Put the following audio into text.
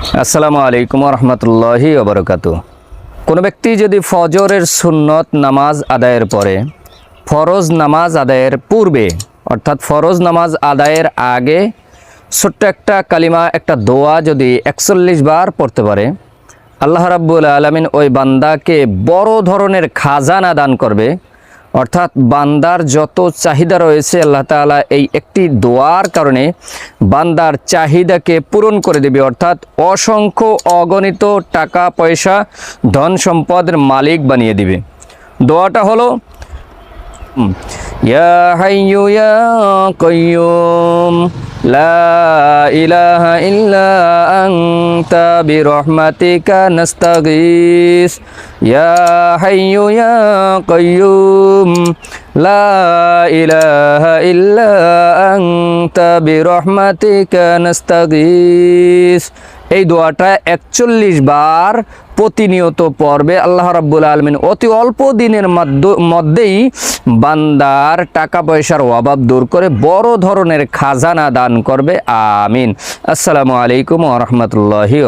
আসসালামু আলাইকুম রহমতুল্লাহি ওবরকাত। কোনো ব্যক্তি যদি ফজরের সুন্নত নামাজ আদায়ের পরে ফরজ নামাজ আদায়ের পূর্বে, অর্থাৎ ফরজ নামাজ আদায়ের আগে ছোট্ট একটা কালিমা, একটা দোয়া যদি একচল্লিশ বার পড়তে পারে, আল্লাহ রাব্বুল আলমিন ওই বান্দাকে বড় ধরনের খাজানা দান করবে অর্থাৎ বান্দার যত চাহিদা রয়েছে, আল্লাহ তালা এই একটি দোয়ার কারণে বান্দার চাহিদাকে পূরণ করে দেবে। অর্থাৎ অসংখ্য অগণিত টাকা, পয়সা, ধন সম্পদের মালিক বানিয়ে দিবে। দোয়াটা হলো يا حي يا قيوم لا إله إلا أنت برحمتك نستغيث. يا حي يا قيوم لا إله إلا أنت برحمتك نستغيث. এই দোয়াটা একচল্লিশ বার প্রতিনিয়ত পর্বে আল্লাহ রাব্বুল আলমিন অতি অল্প দিনের মাধ্য- মধ্যেই বান্দার টাকা পয়সার অভাব দূর করে বড় ধরনের খাজানা দান করবে। আমিন। আসসালামু আলাইকুম রহমতুল্লাহি